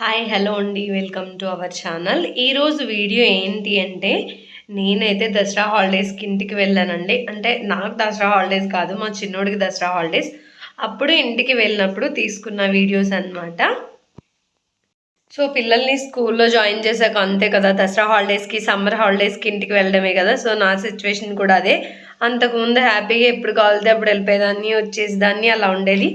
Hi hello అండి. Welcome to our channel. ఈరోజు video ఏంటి అంటే నేనైతే దసరా హాలిడేస్కి ఇంటికి వెళ్ళానండి. అంటే నాకు దసరా హాలిడేస్ కాదు మా చిన్నోడికి దసరా హాలిడేస్. అప్పుడు ఇంటికి వెళ్ళినప్పుడు తీసుకున్న వీడియోస్ అన్నమాట. సో పిల్లల్ని స్కూల్లో జాయిన్ చేశాక అంతే కదా దసరా హాలిడేస్కి సమ్మర్ హాలిడేస్కి ఇంటికి వెళ్ళడమే కదా. సో నా సిచ్యువేషన్ కూడా అదే. అంతకుముందు హ్యాపీగా ఎప్పుడు కావాలితే అప్పుడు వెళ్ళిపోయేదాన్ని వచ్చేసేదాన్ని అలా ఉండేది.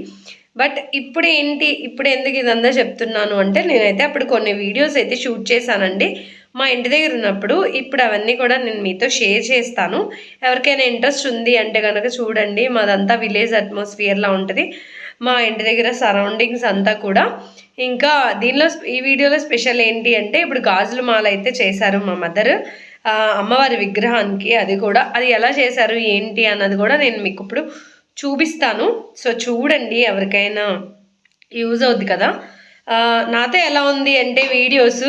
బట్ ఇప్పుడు ఏంటి ఇప్పుడు ఎందుకు ఇదంతా చెప్తున్నాను అంటే నేనైతే అప్పుడు కొన్ని వీడియోస్ అయితే షూట్ చేశానండి. మా ఇంటి దగ్గర ఉన్నప్పుడు ఇప్పుడు అవన్నీ కూడా నేను మీతో షేర్ చేస్తాను. ఎవరికైనా ఇంట్రెస్ట్ ఉంది అంటే కనుక చూడండి మాదంతా విలేజ్ అట్మాస్ఫియర్లా ఉంటుంది. మా ఇంటి దగ్గర సరౌండింగ్స్ అంతా కూడా. ఇంకా దీనిలో ఈ వీడియోలో స్పెషల్ ఏంటి అంటే ఇప్పుడు గాజుల మాల అయితే చేశారు మా మదర్. అమ్మవారి విగ్రహానికి అది కూడా అది ఎలా చేశారు ఏంటి అన్నది కూడా నేను మీకు ఇప్పుడు చూపిస్తాను. సో చూడండి ఎవరికైనా యూజ్ అవుద్ది కదా. నాతో ఎలా ఉంది అంటే వీడియోస్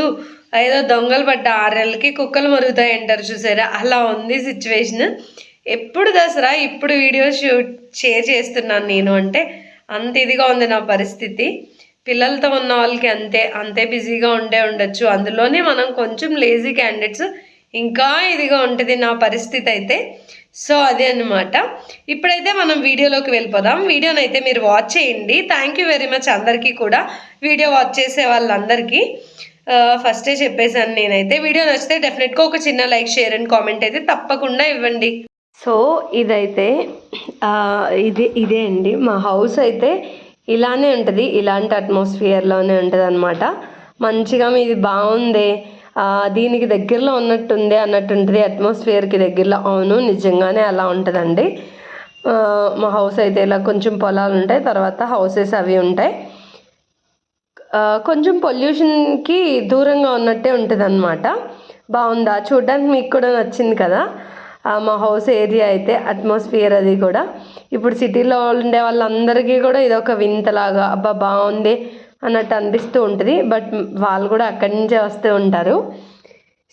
ఏదో దొంగలు పడ్డ ఆరేళ్ళకి కుక్కలు మరుగుతాయి అంటారు చూసారా? అలా ఉంది సిచ్యువేషన్. ఎప్పుడు దసరా ఇప్పుడు వీడియోస్ షూట్ షేర్ చేస్తున్నాను నేను అంటే అంత ఇదిగా ఉంది నా పరిస్థితి. పిల్లలతో ఉన్న వాళ్ళకి అంతే అంతే బిజీగా ఉండే ఉండొచ్చు. అందులోనే మనం కొంచెం లేజీ క్యాండిడేట్స్ ఇంకా ఇదిగా ఉంటుంది నా పరిస్థితి అయితే. సో అదే అన్నమాట. ఇప్పుడైతే మనం వీడియోలోకి వెళ్ళిపోదాం. వీడియోని అయితే మీరు వాచ్ చేయండి. థ్యాంక్ యూ వెరీ మచ్ అందరికీ కూడా. వీడియో వాచ్ చేసే వాళ్ళందరికీ. ఫస్టే చెప్పేశాను నేనైతే. వీడియో నచ్చితే డెఫినెట్గా ఒక చిన్న లైక్ షేర్ అండ్ కామెంట్ అయితే తప్పకుండా ఇవ్వండి. సో ఇదైతే ఇది ఇదే అండి. మా హౌస్ అయితే ఇలానే ఉంటుంది. ఇలాంటి అట్మాస్ఫియర్లోనే ఉంటుంది అనమాట మంచిగా మీది బాగుంది. దీనికి దగ్గరలో ఉన్నట్టుంది అన్నట్టు ఉంటుంది అట్మాస్ఫియర్కి దగ్గరలో. అవును నిజంగానే అలా ఉంటుందండి. మా హౌస్ అయితే ఇలా కొంచెం పొలాలు ఉంటాయి తర్వాత హౌసెస్ అవి ఉంటాయి. కొంచెం పొల్యూషన్కి దూరంగా ఉన్నట్టే ఉంటుంది అనమాట బాగుందా చూడడానికి మీకు కూడా నచ్చింది కదా? మా హౌస్ ఏరియా అయితే అట్మాస్ఫియర్ అది కూడా. ఇప్పుడు సిటీలో ఉండే వాళ్ళందరికీ కూడా ఇది ఒక వింతలాగా అబ్బా బాగుంది అన్నట్టు అనిపిస్తూ ఉంటుంది. బట్ వాళ్ళు కూడా అక్కడి నుంచే వస్తూ ఉంటారు.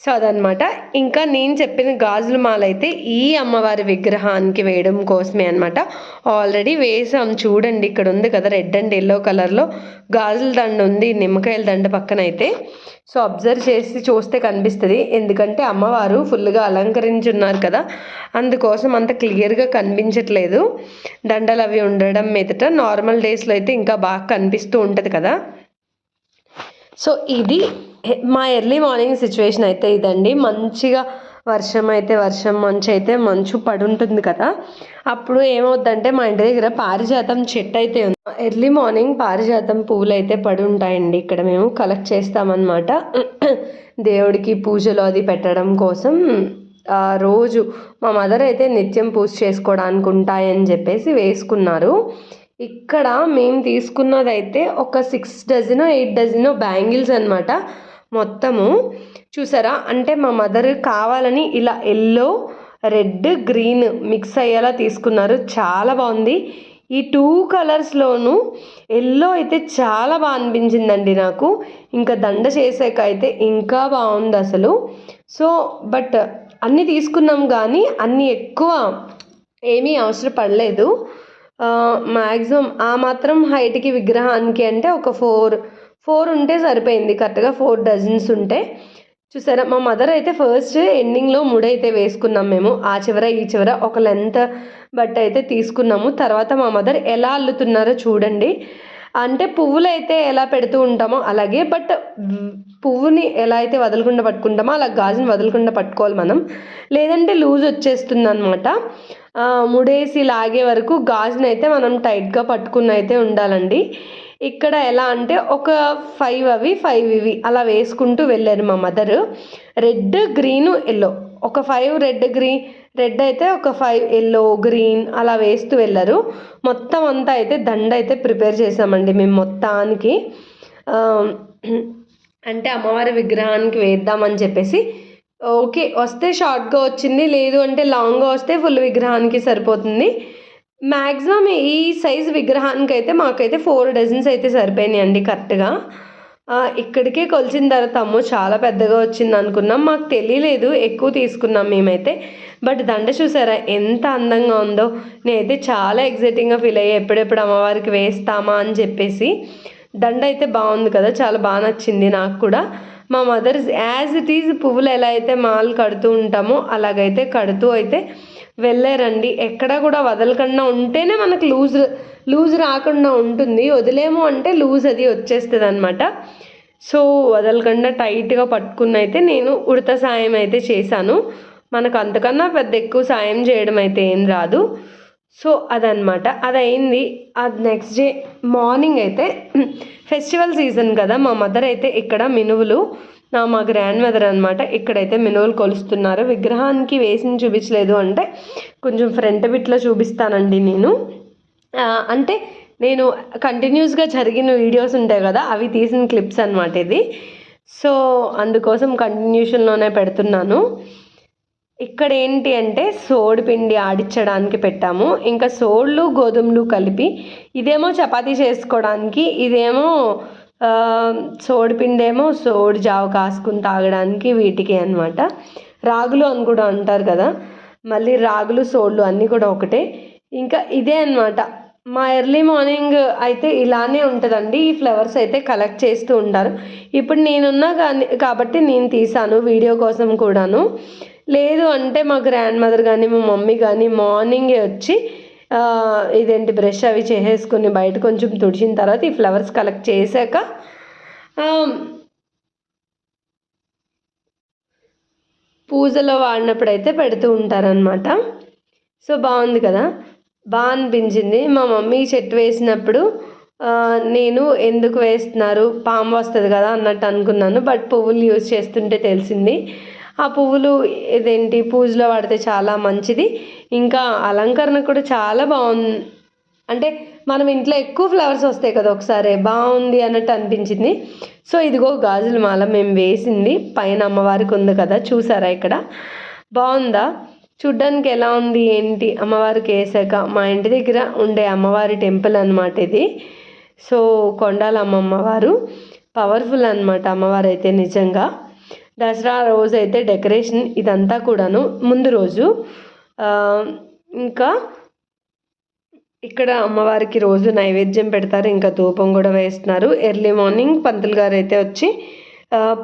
సో అదనమాట. ఇంకా నేను చెప్పిన గాజుల మాల అయితే ఈ అమ్మవారి విగ్రహానికి వేయడం కోసమే అనమాట ఆల్రెడీ వేసాం. చూడండి ఇక్కడ ఉంది కదా రెడ్ అండ్ ఎల్లో కలర్లో గాజుల దండ ఉంది నిమ్మకాయల దండ పక్కన అయితే సో అబ్జర్వ్ చేసి చూస్తే కనిపిస్తుంది. ఎందుకంటే అమ్మవారు ఫుల్గా అలంకరించి ఉన్నారు కదా. అందుకోసం అంత క్లియర్గా కనిపించట్లేదు. దండలు అవి ఉండడం మీదట నార్మల్ డేస్లో అయితే ఇంకా బాగా కనిపిస్తూ ఉంటుంది కదా. సో ఇది మా ఎర్లీ మార్నింగ్ సిచ్యువేషన్ అయితే ఇదండి. మంచిగా వర్షం అయితే వర్షం మంచు అయితే మంచు పడుంటుంది కదా. అప్పుడు ఏమవుద్దంటే మా ఇంటి దగ్గర పారిజాతం చెట్టు అయితే ఉంది. ఎర్లీ మార్నింగ్ పారిజాతం పువ్వులు అయితే పడి ఉంటాయండి ఇక్కడ మేము కలెక్ట్ చేస్తామన్నమాట. దేవుడికి పూజలు అది పెట్టడం కోసం. రోజు మా మదర్ అయితే నిత్యం పూజ చేసుకోవడానికి ఉంటాయని చెప్పేసి వేసుకున్నారు. ఇక్కడ మేము తీసుకున్నదైతే ఒక six dozen eight dozen bangles అనమాట మొత్తము చూసారా? అంటే మా మదర్ కావాలని ఇలా ఎల్లో రెడ్ గ్రీన్ మిక్స్ అయ్యేలా తీసుకున్నారు. చాలా బాగుంది. ఈ టూ కలర్స్లోనూ ఎల్లో అయితే చాలా బాగా అనిపించిందండి నాకు. ఇంకా దండ చేసాక అయితే ఇంకా బాగుంది అసలు. సో బట్ అన్నీ తీసుకున్నాం కానీ అన్నీ ఎక్కువ ఏమీ అవసరం పడలేదు మ్యాక్సిమం ఆ మాత్రం హైట్కి విగ్రహానికి అంటే ఒక ఫోర్ ఫోర్ ఉంటే సరిపోయింది. కరెక్ట్గా ఫోర్ డజన్స్ ఉంటే. చూసారా మా మదర్ అయితే ఫస్ట్ ఎండింగ్లో మూడైతే వేసుకున్నాం మేము. ఆ చివర ఈ చివర ఒక లెంత్ బట్ అయితే తీసుకున్నాము. తర్వాత మా మదర్ ఎలా అల్లుతున్నారో చూడండి. అంటే పువ్వులు అయితే ఎలా పెడుతూ ఉంటామో అలాగే బట్ పువ్వుని ఎలా అయితే వదలకుండా పట్టుకుంటామో అలా గాజుని వదలకుండా పట్టుకోవాలి మనం. లేదంటే లూజ్ వచ్చేస్తుంది అనమాట ముడేసి లాగే వరకు గాజుని అయితే మనం టైట్గా పట్టుకుని అయితే ఉండాలండి. ఇక్కడ ఎలా అంటే ఒక ఫైవ్ అవి ఫైవ్ ఇవి అలా వేసుకుంటూ వెళ్ళారు మా మదర్. Red green yellow. ఒక ఫైవ్ రెడ్ గ్రీన్ రెడ్ అయితే ఒక ఫైవ్ ఎల్లో గ్రీన్ అలా వేస్తూ వెళ్ళరు. మొత్తం అంతా అయితే దండ అయితే ప్రిపేర్ చేసామండి మేము మొత్తానికి. అంటే అమ్మవారి విగ్రహానికి వేద్దామని చెప్పేసి. ఓకే వస్తే షార్ట్గా వచ్చింది లేదు అంటే లాంగ్గా వస్తే ఫుల్ విగ్రహానికి సరిపోతుంది. మ్యాక్సిమం ఈ సైజ్ విగ్రహానికి అయితే మాకైతే ఫోర్ డజన్స్ అయితే సరిపోయినాయి అండి కరెక్ట్గా ఇక్కడికే కొలిచిన తర్వాత అమ్మో చాలా పెద్దగా వచ్చింది అనుకున్నాం. మాకు తెలియలేదు ఎక్కువ తీసుకున్నాం మేమైతే. బట్ దండ చూసారా ఎంత అందంగా ఉందో. నేనైతే చాలా ఎగ్జైటింగ్గా ఫీల్ అయ్యా. ఎప్పుడెప్పుడు అమ్మవారికి వేస్తామా అని చెప్పేసి. దండ అయితే బాగుంది కదా చాలా బాగా నచ్చింది నాకు కూడా. మా మదర్ యాజ్ ఇట్ ఈజ్ పువ్వులు ఎలా అయితే మాలు కడుతూ ఉంటామో అలాగైతే కడుతూ అయితే వెళ్ళారండి. ఎక్కడ కూడా వదలకుండా ఉంటేనే మనకు లూజ్ లూజ్ రాకుండా ఉంటుంది. వదిలేము అంటే లూజ్ అది వచ్చేస్తుంది అనమాట సో వదలకుండా టైట్గా పట్టుకున్న అయితే నేను ఉడత సాయం అయితే చేశాను. మనకు అంతకన్నా పెద్ద ఎక్కువ సాయం చేయడం అయితే ఏం రాదు. సో అదనమాట అది అయింది అది నెక్స్ట్ డే మార్నింగ్ అయితే ఫెస్టివల్ సీజన్ కదా మా మదర్ అయితే ఇక్కడ మినువులు నా మా గ్రాండ్ మదర్ అనమాట ఇక్కడైతే మినువులు కొలుస్తున్నారు. విగ్రహానికి వేసి చూపించలేదు అంటే కొంచెం ఫ్రంట్ బిట్లో చూపిస్తానండి నేను. అంటే నేను కంటిన్యూస్గా జరిగిన వీడియోస్ ఉంటాయి కదా అవి తీసిన క్లిప్స్ అనమాట ఇది. సో అందుకోసం కంటిన్యూషన్లోనే పెడుతున్నాను. ఇక్కడ ఏంటి అంటే సోడి పిండి ఆడించడానికి పెట్టాము. ఇంకా సోళ్ళు గోధుమలు కలిపి ఇదేమో చపాతీ చేసుకోవడానికి ఇదేమో సోడిపిండేమో సోడి పిండి ఏమో జావ కాసుకుని తాగడానికి వీటికి అనమాట రాగులు అని కూడా అంటారు కదా మళ్ళీ రాగులు సోళ్ళు అన్నీ కూడా ఒకటే. ఇంకా ఇదే అన్నమాట. మా ఎర్లీ మార్నింగ్ అయితే ఇలానే ఉంటుందండి. ఈ ఫ్లవర్స్ అయితే కలెక్ట్ చేస్తూ ఉంటారు. ఇప్పుడు నేనున్నా కానీ కాబట్టి నేను తీసాను వీడియో కోసం కూడాను. లేదు అంటే మా గ్రాండ్ మదర్ కానీ మా మమ్మీ కానీ మార్నింగే వచ్చి ఇదేంటి బ్రష్ అవి చేసేసుకుని బయట కొంచెం తుడిచిన తర్వాత ఈ ఫ్లవర్స్ కలెక్ట్ చేశాక పూజలో వాడినప్పుడు అయితే పెడుతూ ఉంటారనమాట సో బాగుంది కదా? బాగా అనిపించింది మా మమ్మీ చెట్టు వేసినప్పుడు నేను ఎందుకు వేస్తున్నారు? పాము వస్తుంది కదా అన్నట్టు అనుకున్నాను. బట్ పువ్వులు యూజ్ చేస్తుంటే తెలిసింది. ఆ పువ్వులు ఇదేంటి? పూజలో వాడితే చాలా మంచిది. ఇంకా అలంకరణ కూడా చాలా బాగుంది. అంటే మనం ఇంట్లో ఎక్కువ ఫ్లవర్స్ వస్తాయి కదా ఒకసారి బాగుంది అన్నట్టు అనిపించింది. సో ఇదిగో గాజుల మాల మేము వేసింది. పైన అమ్మవారికి ఉంది కదా చూసారా ఇక్కడ? బాగుందా? చూడ్డానికి ఎలా ఉంది ఏంటి? అమ్మవారికి వేసాక మా ఇంటి దగ్గర ఉండే అమ్మవారి టెంపుల్ అనమాట ఇది. సో కొండాల అమ్మమ్మవారు పవర్ఫుల్ అనమాట అమ్మవారు అయితే నిజంగా. దసరా రోజు అయితే డెకరేషన్ ఇదంతా కూడాను. ముందు రోజు ఇంకా ఇక్కడ అమ్మవారికి రోజు నైవేద్యం పెడతారు ఇంకా ధూపం కూడా వేస్తున్నారు. ఎర్లీ మార్నింగ్ పంతులు గారు అయితే వచ్చి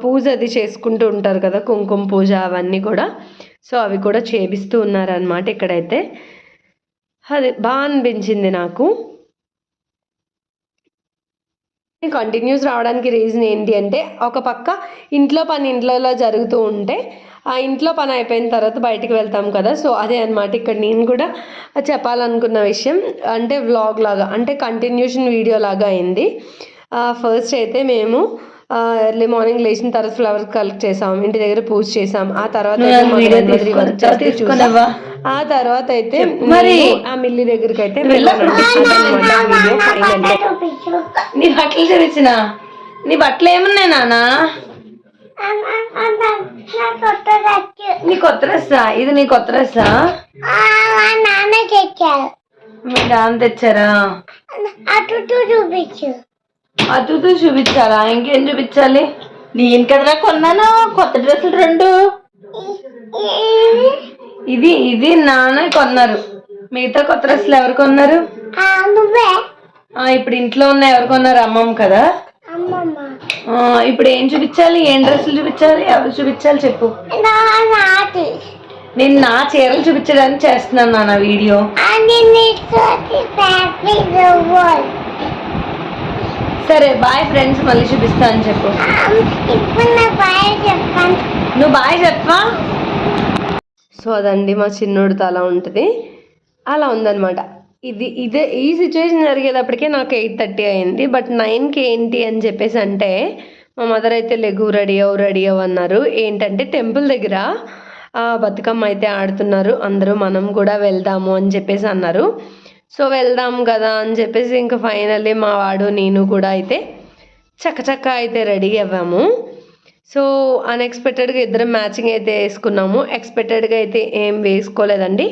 పూజ అది చేసుకుంటూ ఉంటారు కదా కుంకుమ పూజ అవన్నీ కూడా. సో అవి కూడా చేపిస్తూ ఉన్నారనమాట ఇక్కడైతే. అది బాగా అనిపించింది నాకు. కంటిన్యూస్ రావడానికి రీజన్ ఏంటి అంటే ఒక పక్క ఇంట్లో పని ఇంట్లో జరుగుతూ ఉంటే ఇంట్లో పని అయిపోయిన తర్వాత బయటికి వెళ్తాం కదా. సో అదే అనమాట ఇక్కడ నేను కూడా చెప్పాలనుకున్న విషయం. అంటే వ్లాగ్ లాగా అంటే కంటిన్యూషన్ వీడియో లాగా అయింది. ఫస్ట్ అయితే మేము ఎర్లీ మార్నింగ్ లేచిన తర్వాత ఫ్లవర్స్ కలెక్ట్ చేసాం. ఇంటి దగ్గర పూజ చేసాం. ఆ తర్వాత. ఆ తర్వాత అయితే మరి. ఆ మిల్లి దగ్గరికి అయితే నీ బట్టలు చూపించిన నీ బట్టలు ఏమున్నాయి నానా? నీ కొత్త డ్రెస్సా? ఇది నీ కొత్త డ్రెస్సా? నాన్న తెచ్చారు. మీ నాన్న తెచ్చారా? అటు చూపించు. అతుతూ చూపించాలా? ఇంకేం చూపించాలి? నేను కదరా కొన్నాను? కొత్త డ్రెస్సులు రెండు? ఇది ఇది నాన్న కొన్నారు. మిగతా కొత్త డ్రెస్సులు ఎవరు కొన్నారు? ఇప్పుడు ఇంట్లో ఉన్న ఎవరు కొన్నారు? అమ్మమ్మ కదా? అమ్మమ్మ. ఇప్పుడు ఏం చూపించాలి? ఏం డ్రెస్సులు చూపించాలి? ఎవరు చూపించాలి చెప్పు. నేను నా చీరలు చూపించడానికి చేస్తున్నాను నాన్న వీడియో. సరే బాయ్ ఫ్రెండ్స్ మళ్ళీ చూపిస్తాను చెప్పు. నువ్వు బాయ్ చెప్పవా సో అదండి మా చిన్నోడితో అలా ఉంటుంది. అలా ఉందన్నమాట. ఇది ఇదే ఈ సిచ్యువేషన్ జరిగేటప్పటికే నాకు ఎయిట్ థర్టీ అయింది. బట్ నైన్కి ఏంటి అని చెప్పేసి అంటే మా మదర్ అయితే లెగు రెడీ అవ్వు రెడీ అవ్వ అన్నారు. ఏంటంటే టెంపుల్ దగ్గర ఆ, బతుకమ్మ అయితే ఆడుతున్నారు. అందరూ మనం కూడా వెళ్దాము అని చెప్పేసి అన్నారు. సో వెళ్దాం కదా అని చెప్పేసి ఇంకా ఫైనల్లీ మా వాడు నేను కూడా అయితే చక్కచక్క అయితే రెడీ అవ్వాము. సో అన్ఎక్స్పెక్టెడ్గా ఇద్దరం మ్యాచింగ్ అయితే వేసుకున్నాము. ఎక్స్పెక్టెడ్గా అయితే ఏం వేసుకోలేదండి.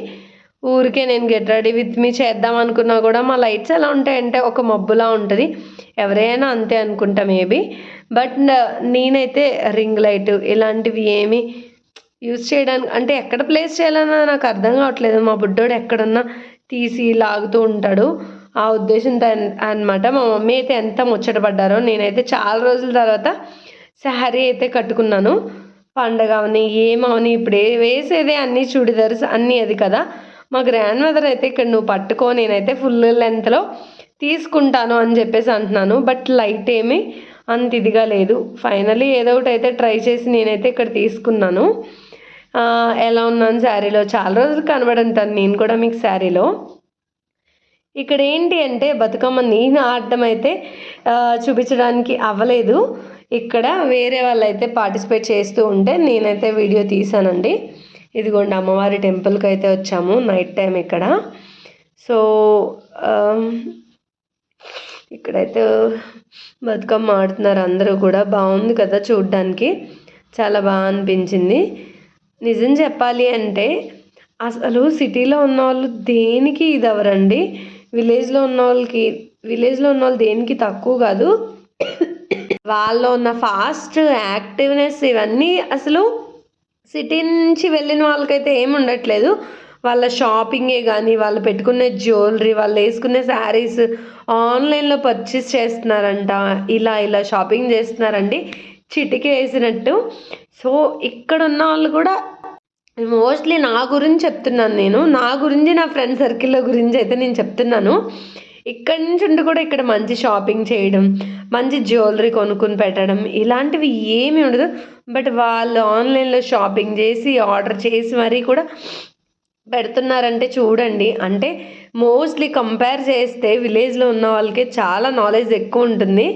ఊరికే నేను గెట్ రెడీ విత్ మీ చేద్దాం అనుకున్నా కూడా మా లైట్స్ ఎలా ఉంటాయంటే ఒక మబ్బులా ఉంటుంది. ఎవరైనా అంతే అనుకుంటా మేబీ. బట్ నేనైతే రింగ్ లైట్ ఇలాంటివి ఏమి యూజ్ చేయడానికి అంటే ఎక్కడ ప్లేస్ చేయాలన్నా నాకు అర్థం కావట్లేదు. మా బుడ్డోడు ఎక్కడన్నా తీసి లాగుతూ ఉంటాడు. ఆ ఉద్దేశంతో అనమాట మా మమ్మీ అయితే ఎంత ముచ్చటపడ్డారో నేనైతే చాలా రోజుల తర్వాత శారీ అయితే కట్టుకున్నాను. పండగ అవని ఏమవని ఇప్పుడు వేసేదే అన్ని చూడిదార్స్ అన్నీ అది కదా. మా గ్రాండ్ మదర్ అయితే ఇక్కడ నువ్వు పట్టుకో నేనైతే ఫుల్ లెంత్లో తీసుకుంటాను అని చెప్పేసి అంటున్నాను. బట్ లైట్ ఏమీ అంత ఇదిగా లేదు. ఫైనలీ ఏదో ఒకటి అయితే ట్రై చేసి నేనైతే ఇక్కడ తీసుకున్నాను. ఎలా ఉన్నాను శారీలో? చాలా రోజులు కనబడంటాను నేను కూడా మీకు శారీలో. ఇక్కడ ఏంటి అంటే బతుకమ్మ నేను ఆడటం అయితే చూపించడానికి అవ్వలేదు. ఇక్కడ వేరే వాళ్ళు అయితే పార్టిసిపేట్ చేస్తూ ఉంటే నేనైతే వీడియో తీసానండి ఇదిగోండి అమ్మవారి టెంపుల్కి అయితే వచ్చాము నైట్ టైం ఇక్కడ. సో ఇక్కడైతే బతుకమ్మ ఆడుతున్నారు అందరూ కూడా. బాగుంది కదా చూడ్డానికి. చాలా బాగా అనిపించింది. నిజం చెప్పాలి అంటే అసలు సిటీలో ఉన్న వాళ్ళు దేనికి ఇది అవరండి విలేజ్లో ఉన్న వాళ్ళకి విలేజ్లో ఉన్న వాళ్ళు దేనికి తక్కువ కాదు. వాళ్ళలో ఉన్న ఫాస్ట్ యాక్టివ్నెస్ ఇవన్నీ అసలు సిటీ నుంచి వెళ్ళిన వాళ్ళకైతే ఏమి ఉండట్లేదు. వాళ్ళ షాపింగే కానీ వాళ్ళు పెట్టుకునే జ్యువెలరీ వాళ్ళు వేసుకునే శారీస్ ఆన్లైన్లో పర్చేస్ చేస్తున్నారంట. ఇలా ఇలా షాపింగ్ చేస్తున్నారండి. చిటికి వేసినట్టు. సో ఇక్కడ ఉన్న వాళ్ళు కూడా మోస్ట్లీ నా గురించి చెప్తున్నాను నేను. నా గురించి నా ఫ్రెండ్ సర్కిల్లో గురించి అయితే నేను చెప్తున్నాను. ఇక్కడి నుంచి ఉండి కూడా ఇక్కడ మంచి షాపింగ్ చేయడం మంచి జ్యువెలరీ కొనుక్కుని పెట్టడం ఇలాంటివి ఏమీ ఉండదు. బట్ వాళ్ళు ఆన్లైన్లో షాపింగ్ చేసి ఆర్డర్ చేసి మరీ కూడా పెడుతున్నారంటే చూడండి. అంటే మోస్ట్లీ కంపేర్ చేస్తే విలేజ్లో ఉన్న వాళ్ళకి చాలా నాలెడ్జ్ ఎక్కువ ఉంటుంది.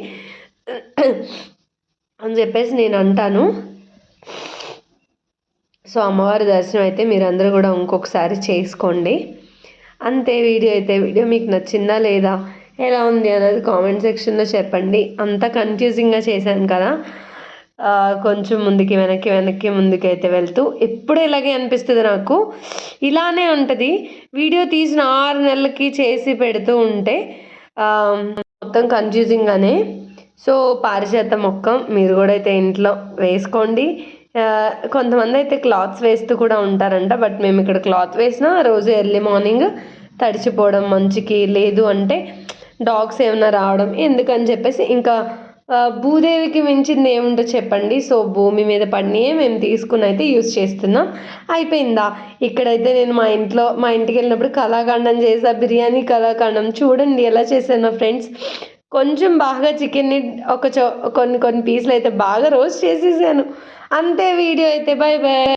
అని చెప్పేసి నేను అంటాను. సో అమ్మవారి దర్శనం అయితే మీరందరూ కూడా ఇంకొకసారి చేసుకోండి. అంతే వీడియో అయితే. వీడియో మీకు నచ్చిందా లేదా? ఎలా ఉంది అనేది కామెంట్ సెక్షన్లో చెప్పండి. అంత కన్ఫ్యూజింగ్గా చేశాను కదా. కొంచెం ముందుకి వెనక్కి వెనక్కి ముందుకి అయితే వెళ్తూ ఎప్పుడు ఇలాగే అనిపిస్తుంది నాకు. ఇలానే ఉంటుంది. వీడియో తీసిన ఆరు నెలలకి చేసి పెడుతూ ఉంటే మొత్తం కన్ఫ్యూజింగ్గానే సో పారిజాత మొక్క మీరు కూడా అయితే ఇంట్లో వేసుకోండి. కొంతమంది అయితే క్లాత్స్ వేస్తూ కూడా ఉంటారంట బట్ మేము ఇక్కడ క్లాత్ వేసినా రోజు ఎర్లీ మార్నింగ్ తడిచిపోవడం మంచికి లేదు అంటే డాగ్స్ ఏమైనా రావడం ఎందుకని చెప్పేసి ఇంకా భూదేవికి మించింది ఏముంటో చెప్పండి. సో భూమి మీద పడినయే మేము తీసుకుని అయితే యూస్ చేస్తున్నాం. అయిపోయిందా? ఇక్కడైతే నేను మా ఇంట్లో మా ఇంటికి వెళ్ళినప్పుడు కళాఖండం చేసా బిర్యానీ కళాఖండం చూడండి ఎలా చేశాను ఫ్రెండ్స్. కొంచెం బాగా చికెన్ని ఒక చో కొన్ని కొన్ని పీసులు అయితే బాగా రోస్ట్ చేసేసాను. అంతే వీడియో అయితే. Bye bye